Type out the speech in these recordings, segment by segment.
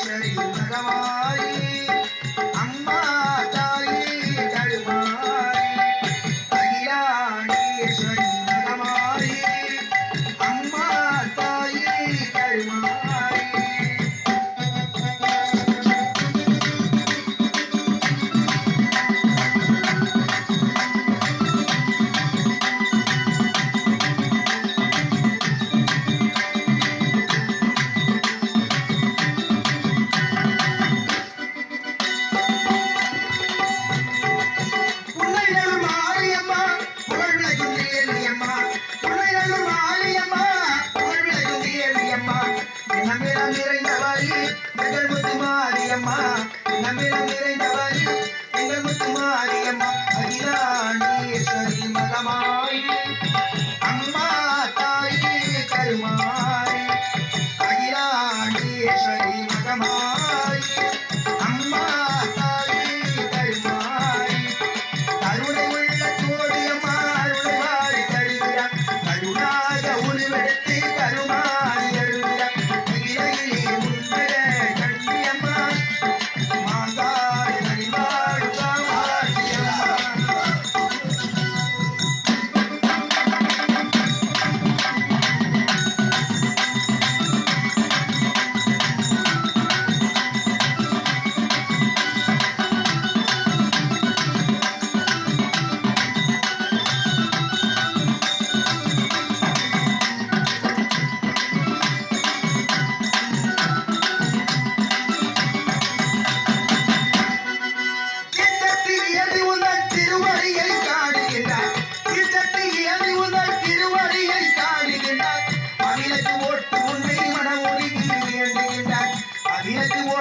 அகிலாண்டேஸ்வரி மகமாயி நம்மிடம் நிறைந்தவாரி எங்கள் முத்து மாரியம்மா நம்மிடம் நிறைந்தவாரி எங்கள் முத்து மாரியம்மா அகிலாண்டீஸ்வரி மதமாய் அம்மா தாய் கருமாய் அகிலாண்டீஸ்வரி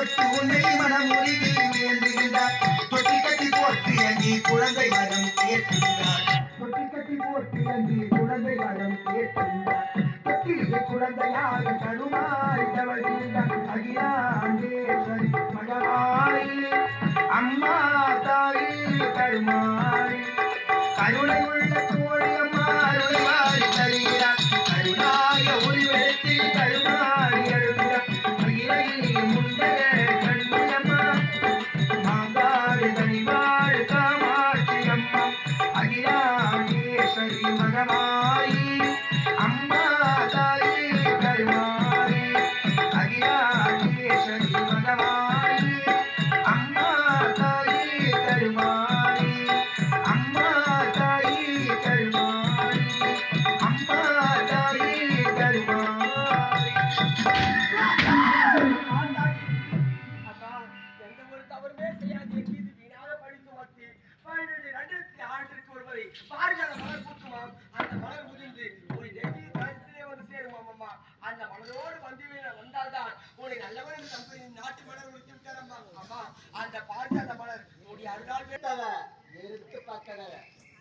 அகிலத்து உன்னை மனம் உருகி வேண்டுகின்றார். தொட்டி கட்டி போட்டு அங்கி குழந்தை வரம் கேட்கின்றார் தொட்டி கட்டி போட்டு அங்கி குழந்தை வரம் கேட்கின்றார் தொட்டிலே குழந்தையாக கருமாறி தவழ்கின்றார் அகிலாண்டேஸ்வரி மகமாயி அம்மா தாயி கருமாய் கருணை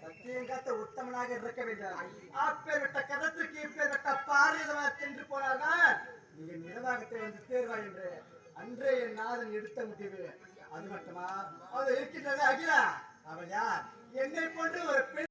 சத்தியங்காத்த உத்தமனாக இருக்க வேண்டும். அப்பேற்பட்ட கதத்திற்கு இப்பேற்பட்ட பாரிதமாக சென்று போனால்தான் நீங்க நிர்வாகத்தை வந்து தேர்வாய் என்று அன்றே என் நாதன் எடுத்த முடிவு. அது மட்டுமா? அவள் இருக்கின்றது அகிலா. அவள் யார்? என்னை போன்று ஒரு பெண்